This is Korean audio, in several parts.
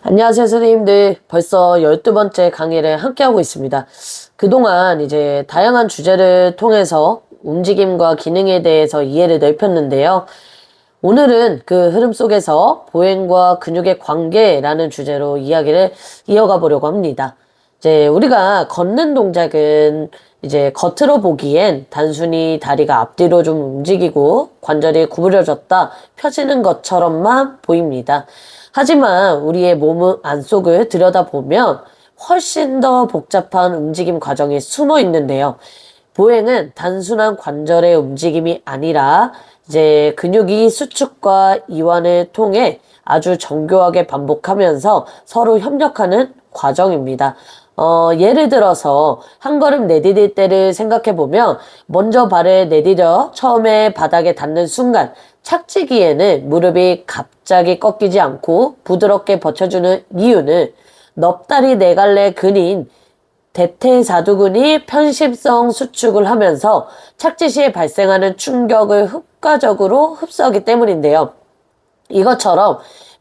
안녕하세요, 선생님들. 벌써 12번째 강의를 함께하고 있습니다. 그동안 이제 다양한 주제를 통해서 움직임과 기능에 대해서 이해를 넓혔는데요. 오늘은 그 흐름 속에서 보행과 근육의 관계라는 주제로 이야기를 이어가 보려고 합니다. 이제 우리가 걷는 동작은 이제 겉으로 보기엔 단순히 다리가 앞뒤로 좀 움직이고 관절이 구부려졌다 펴지는 것처럼만 보입니다. 하지만 우리의 몸 안속을 들여다보면 훨씬 더 복잡한 움직임 과정이 숨어 있는데요. 보행은 단순한 관절의 움직임이 아니라 이제 근육이 수축과 이완을 통해 아주 정교하게 반복하면서 서로 협력하는 과정입니다. 어, 예를 들어서 한 걸음 내디딜 때를 생각해 보면 먼저 발을 내디뎌 처음에 바닥에 닿는 순간 착지기에는 무릎이 갑자기 꺾이지 않고 부드럽게 버텨주는 이유는 넙다리 네 갈래 근인 대퇴사두근이 편심성 수축을 하면서 착지 시에 발생하는 충격을 효과적으로 흡수하기 때문인데요. 이것처럼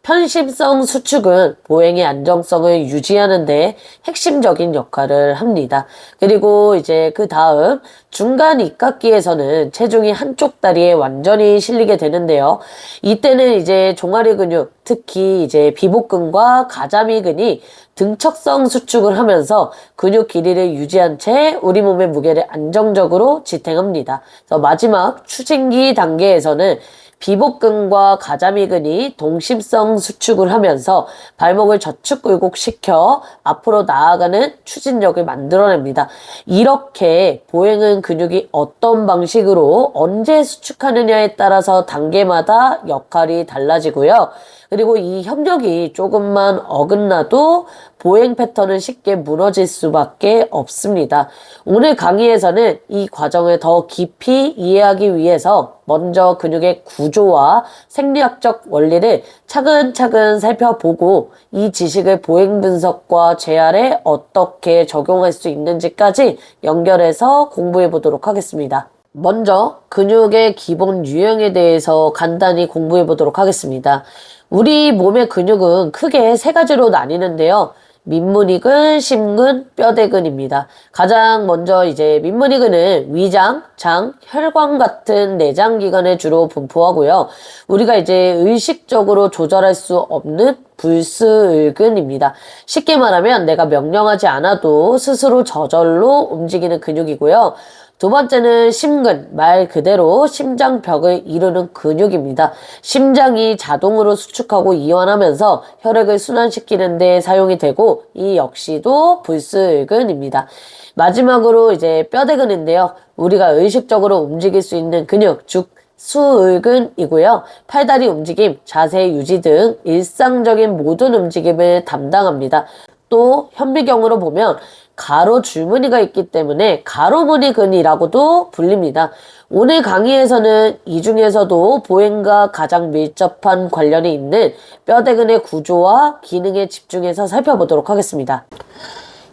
편심성 수축은 보행의 안정성을 유지하는 데 핵심적인 역할을 합니다. 그리고 이제 그 다음 중간 입각기에서는 체중이 한쪽 다리에 완전히 실리게 되는데요. 이때는 이제 종아리 근육, 특히 이제 비복근과 가자미근이 등척성 수축을 하면서 근육 길이를 유지한 채 우리 몸의 무게를 안정적으로 지탱합니다. 그래서 마지막 추진기 단계에서는 비복근과 가자미근이 동심성 수축을 하면서 발목을 저축 굴곡시켜 앞으로 나아가는 추진력을 만들어냅니다. 이렇게 보행은 근육이 어떤 방식으로 언제 수축하느냐에 따라서 단계마다 역할이 달라지고요. 그리고 이 협력이 조금만 어긋나도 보행 패턴은 쉽게 무너질 수밖에 없습니다. 오늘 강의에서는 이 과정을 더 깊이 이해하기 위해서 먼저 근육의 구조와 생리학적 원리를 차근차근 살펴보고 이 지식을 보행 분석과 재활에 어떻게 적용할 수 있는지까지 연결해서 공부해 보도록 하겠습니다. 먼저 근육의 기본 유형에 대해서 간단히 공부해 보도록 하겠습니다. 우리 몸의 근육은 크게 세 가지로 나뉘는데요. 민문이근, 심근, 뼈대근입니다. 가장 먼저 이제 민문이근은 위장, 장, 혈관 같은 내장 기관에 주로 분포하고요. 우리가 이제 의식적으로 조절할 수 없는 불스을근입니다. 쉽게 말하면 내가 명령하지 않아도 스스로 저절로 움직이는 근육이고요. 두 번째는 심근, 말 그대로 심장벽을 이루는 근육입니다. 심장이 자동으로 수축하고 이완하면서 혈액을 순환시키는 데 사용이 되고 이 역시도 불스근입니다. 마지막으로 이제 뼈대근인데요. 우리가 의식적으로 움직일 수 있는 근육, 즉 수을근이고요. 팔다리 움직임, 자세 유지 등 일상적인 모든 움직임을 담당합니다. 또 현미경으로 보면 가로 줄무늬가 있기 때문에 가로무늬 근이라고도 불립니다. 오늘 강의에서는 이 중에서도 보행과 가장 밀접한 관련이 있는 뼈대근의 구조와 기능에 집중해서 살펴보도록 하겠습니다.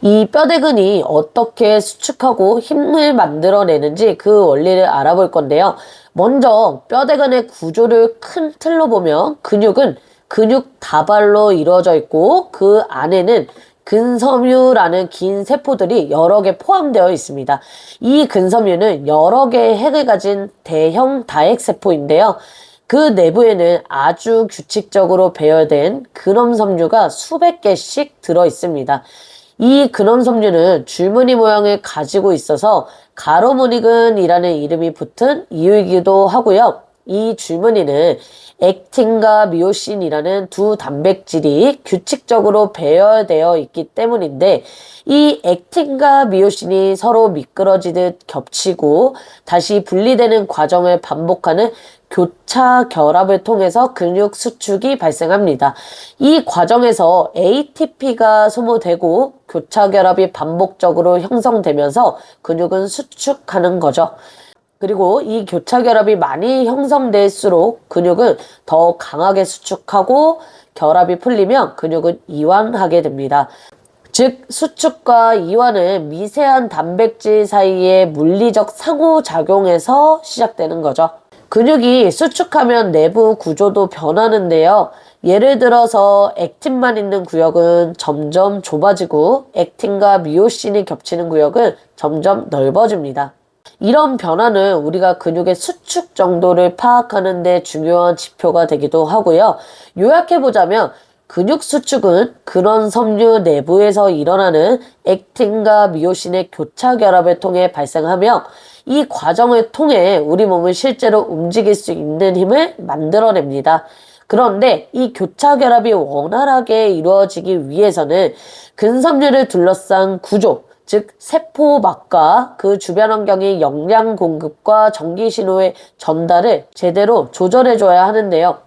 이 뼈대근이 어떻게 수축하고 힘을 만들어내는지 그 원리를 알아볼 건데요. 먼저 뼈대근의 구조를 큰 틀로 보면 근육은 근육 다발로 이루어져 있고 그 안에는 근섬유라는 긴 세포들이 여러 개 포함되어 있습니다. 이 근섬유는 여러 개의 핵을 가진 대형 다핵세포인데요. 그 내부에는 아주 규칙적으로 배열된 근엄섬유가 수백 개씩 들어 있습니다. 이 근엄섬유는 줄무늬 모양을 가지고 있어서 가로무늬근이라는 이름이 붙은 이유이기도 하고요. 이 줄무늬는 액틴과 미오신이라는 두 단백질이 규칙적으로 배열되어 있기 때문인데 이 액틴과 미오신이 서로 미끄러지듯 겹치고 다시 분리되는 과정을 반복하는 교차 결합을 통해서 근육 수축이 발생합니다. 이 과정에서 ATP가 소모되고 교차 결합이 반복적으로 형성되면서 근육은 수축하는 거죠. 그리고 이 교차 결합이 많이 형성될수록 근육은 더 강하게 수축하고 결합이 풀리면 근육은 이완하게 됩니다. 즉 수축과 이완은 미세한 단백질 사이의 물리적 상호작용에서 시작되는 거죠. 근육이 수축하면 내부 구조도 변하는데요. 예를 들어서 액틴만 있는 구역은 점점 좁아지고 액틴과 미오신이 겹치는 구역은 점점 넓어집니다. 이런 변화는 우리가 근육의 수축 정도를 파악하는 데 중요한 지표가 되기도 하고요. 요약해보자면 근육 수축은 근원 섬유 내부에서 일어나는 액틴과 미오신의 교차 결합을 통해 발생하며 이 과정을 통해 우리 몸을 실제로 움직일 수 있는 힘을 만들어냅니다. 그런데 이 교차 결합이 원활하게 이루어지기 위해서는 근섬유를 둘러싼 구조, 즉 세포막과 그 주변 환경의 영양 공급과 전기 신호의 전달을 제대로 조절해 줘야 하는데요.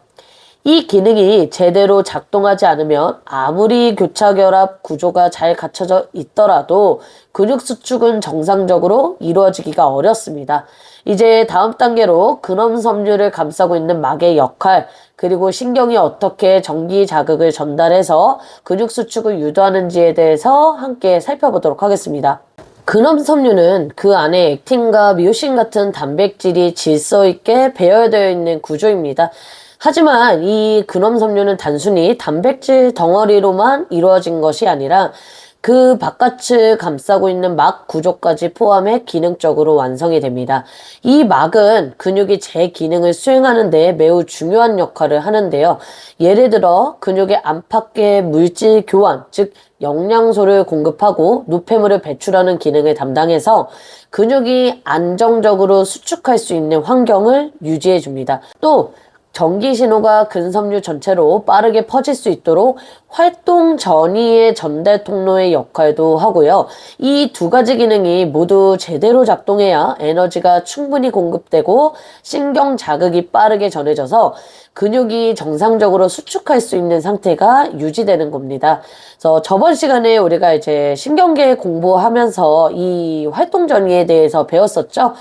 이 기능이 제대로 작동하지 않으면 아무리 교차 결합 구조가 잘 갖춰져 있더라도 근육 수축은 정상적으로 이루어지기가 어렵습니다. 이제 다음 단계로 근엄 섬유를 감싸고 있는 막의 역할, 그리고 신경이 어떻게 전기 자극을 전달해서 근육 수축을 유도하는지에 대해서 함께 살펴보도록 하겠습니다. 근엄 섬유는 그 안에 액틴과 미오신 같은 단백질이 질서 있게 배열되어 있는 구조입니다. 하지만 이 근엄 섬유는 단순히 단백질 덩어리로만 이루어진 것이 아니라 그 바깥을 감싸고 있는 막 구조까지 포함해 기능적으로 완성이 됩니다. 이 막은 근육이 제 기능을 수행하는 데 매우 중요한 역할을 하는데요. 예를 들어 근육의 안팎의 물질 교환, 즉 영양소를 공급하고 노폐물을 배출하는 기능을 담당해서 근육이 안정적으로 수축할 수 있는 환경을 유지해 줍니다. 또 전기 신호가 근섬유 전체로 빠르게 퍼질 수 있도록 활동 전이의 전달 통로의 역할도 하고요. 이 두 가지 기능이 모두 제대로 작동해야 에너지가 충분히 공급되고 신경 자극이 빠르게 전해져서 근육이 정상적으로 수축할 수 있는 상태가 유지되는 겁니다. 그래서 저번 시간에 우리가 이제 신경계 공부하면서 이 활동 전이에 대해서 배웠었죠.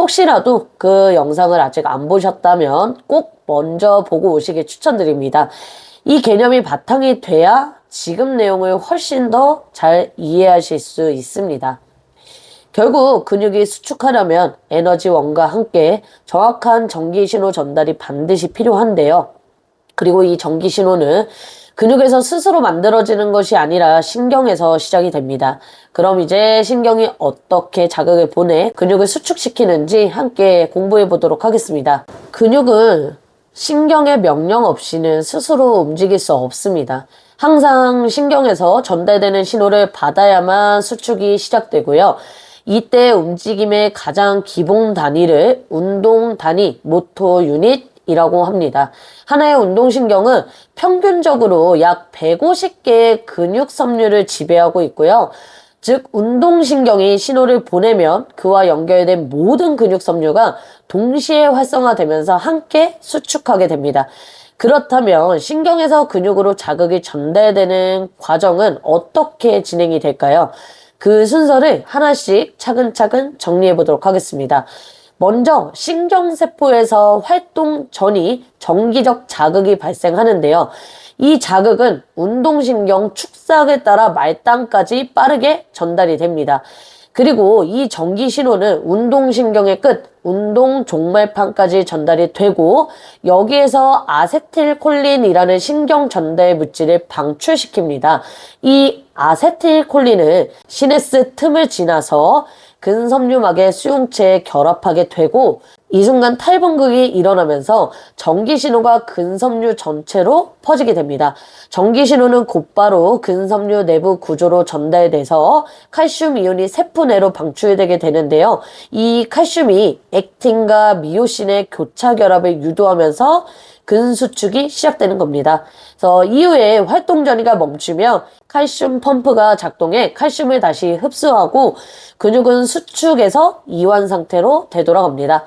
혹시라도 그 영상을 아직 안 보셨다면 꼭 먼저 보고 오시길 추천드립니다. 이 개념이 바탕이 돼야 지금 내용을 훨씬 더 잘 이해하실 수 있습니다. 결국 근육이 수축하려면 에너지 원과 함께 정확한 전기 신호 전달이 반드시 필요한데요. 그리고 이 전기 신호는 근육에서 스스로 만들어지는 것이 아니라 신경에서 시작이 됩니다. 그럼 이제 신경이 어떻게 자극을 보내 근육을 수축시키는지 함께 공부해 보도록 하겠습니다. 근육은 신경의 명령 없이는 스스로 움직일 수 없습니다. 항상 신경에서 전달되는 신호를 받아야만 수축이 시작되고요. 이때 움직임의 가장 기본 단위를 운동 단위, 모토 유닛, 이라고 합니다. 하나의 운동신경은 평균적으로 약 150개의 근육 섬유를 지배하고 있고요. 즉, 운동신경이 신호를 보내면 그와 연결된 모든 근육 섬유가 동시에 활성화되면서 함께 수축하게 됩니다. 그렇다면 신경에서 근육으로 자극이 전달되는 과정은 어떻게 진행이 될까요? 그 순서를 하나씩 차근차근 정리해 보도록 하겠습니다. 먼저 신경세포에서 활동 전이 정기적 자극이 발생하는데요. 이 자극은 운동신경 축삭에 따라 말단까지 빠르게 전달이 됩니다. 그리고 이 전기 신호는 운동신경의 끝, 운동 종말판까지 전달이 되고 여기에서 아세틸콜린이라는 신경 전달 물질을 방출시킵니다. 이 아세틸콜린은 시네스 틈을 지나서 근섬유막의 수용체에 결합하게 되고 이 순간 탈분극이 일어나면서 전기 신호가 근섬유 전체로 퍼지게 됩니다. 전기 신호는 곧바로 근섬유 내부 구조로 전달돼서 칼슘 이온이 세포 내로 방출되게 되는데요. 이 칼슘이 액틴과 미오신의 교차 결합을 유도하면서 근수축이 시작되는 겁니다. 그래서 이후에 활동 전이가 멈추면 칼슘 펌프가 작동해 칼슘을 다시 흡수하고 근육은 수축에서 이완 상태로 되돌아갑니다.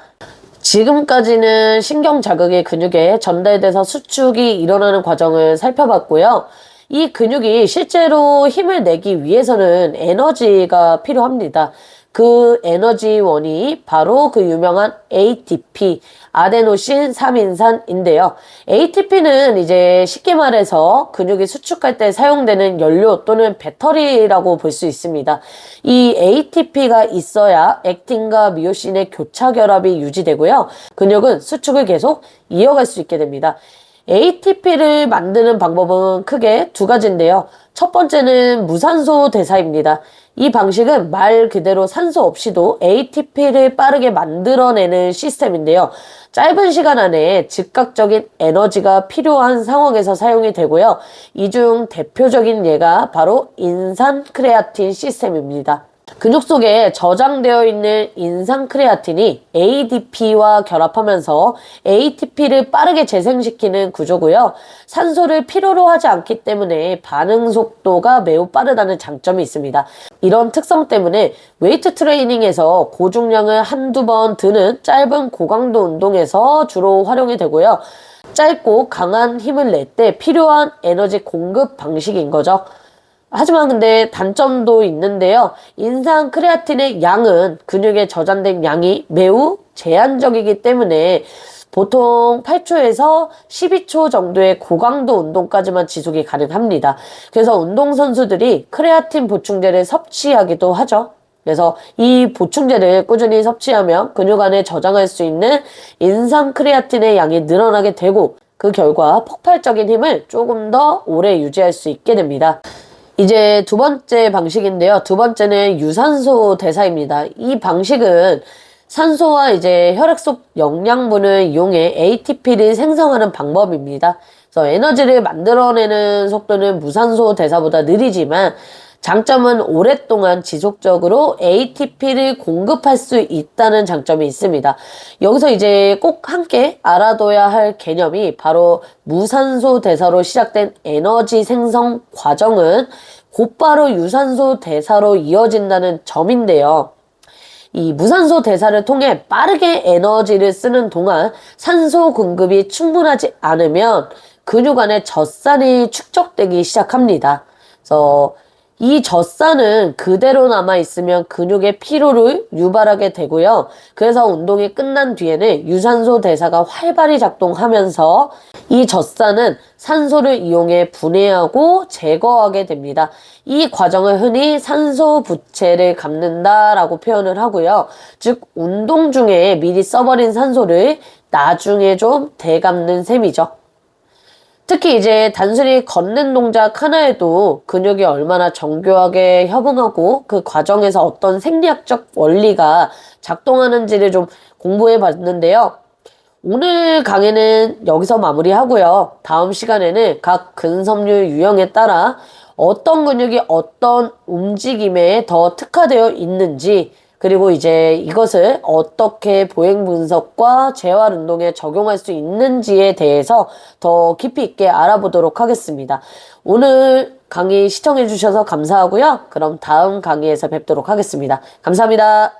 지금까지는 신경 자극이 근육에 전달돼서 수축이 일어나는 과정을 살펴봤고요. 이 근육이 실제로 힘을 내기 위해서는 에너지가 필요합니다. 그 에너지원이 바로 그 유명한 ATP, 아데노신 3인산인데요. ATP는 이제 쉽게 말해서 근육이 수축할 때 사용되는 연료 또는 배터리라고 볼 수 있습니다. 이 ATP가 있어야 액틴과 미오신의 교차 결합이 유지되고요. 근육은 수축을 계속 이어갈 수 있게 됩니다. ATP를 만드는 방법은 크게 두 가지인데요. 첫 번째는 무산소 대사입니다. 이 방식은 말 그대로 산소 없이도 ATP를 빠르게 만들어내는 시스템인데요. 짧은 시간 안에 즉각적인 에너지가 필요한 상황에서 사용이 되고요. 이 중 대표적인 예가 바로 인산 크레아틴 시스템입니다. 근육 속에 저장되어 있는 인산 크레아틴이 ADP와 결합하면서 ATP를 빠르게 재생시키는 구조고요. 산소를 필요로 하지 않기 때문에 반응 속도가 매우 빠르다는 장점이 있습니다. 이런 특성 때문에 웨이트 트레이닝에서 고중량을 한두 번 드는 짧은 고강도 운동에서 주로 활용이 되고요. 짧고 강한 힘을 낼 때 필요한 에너지 공급 방식인 거죠. 하지만 근데 단점도 있는데요. 인산 크레아틴의 양은 근육에 저장된 양이 매우 제한적이기 때문에 보통 8초에서 12초 정도의 고강도 운동까지만 지속이 가능합니다. 그래서 운동선수들이 크레아틴 보충제를 섭취하기도 하죠. 그래서 이 보충제를 꾸준히 섭취하면 근육 안에 저장할 수 있는 인산 크레아틴의 양이 늘어나게 되고 그 결과 폭발적인 힘을 조금 더 오래 유지할 수 있게 됩니다. 이제 두 번째 방식인데요. 두 번째는 유산소 대사입니다. 이 방식은 산소와 이제 혈액 속 영양분을 이용해 ATP를 생성하는 방법입니다. 그래서 에너지를 만들어내는 속도는 무산소 대사보다 느리지만 장점은 오랫동안 지속적으로 ATP를 공급할 수 있다는 장점이 있습니다. 여기서 이제 꼭 함께 알아둬야 할 개념이 바로 무산소 대사로 시작된 에너지 생성 과정은 곧바로 유산소 대사로 이어진다는 점인데요. 이 무산소 대사를 통해 빠르게 에너지를 쓰는 동안 산소 공급이 충분하지 않으면 근육 안에 젖산이 축적되기 시작합니다. 그래서 이 젖산은 그대로 남아 있으면 근육의 피로를 유발하게 되고요. 그래서 운동이 끝난 뒤에는 유산소 대사가 활발히 작동하면서 이 젖산은 산소를 이용해 분해하고 제거하게 됩니다. 이 과정을 흔히 산소 부채를 갚는다라고 표현을 하고요. 즉 운동 중에 미리 써버린 산소를 나중에 좀 되갚는 셈이죠. 특히 이제 단순히 걷는 동작 하나에도 근육이 얼마나 정교하게 협응하고 그 과정에서 어떤 생리학적 원리가 작동하는지를 좀 공부해 봤는데요. 오늘 강의는 여기서 마무리하고요. 다음 시간에는 각 근섬유 유형에 따라 어떤 근육이 어떤 움직임에 더 특화되어 있는지 그리고 이제 이것을 어떻게 보행 분석과 재활 운동에 적용할 수 있는지에 대해서 더 깊이 있게 알아보도록 하겠습니다. 오늘 강의 시청해 주셔서 감사하고요. 그럼 다음 강의에서 뵙도록 하겠습니다. 감사합니다.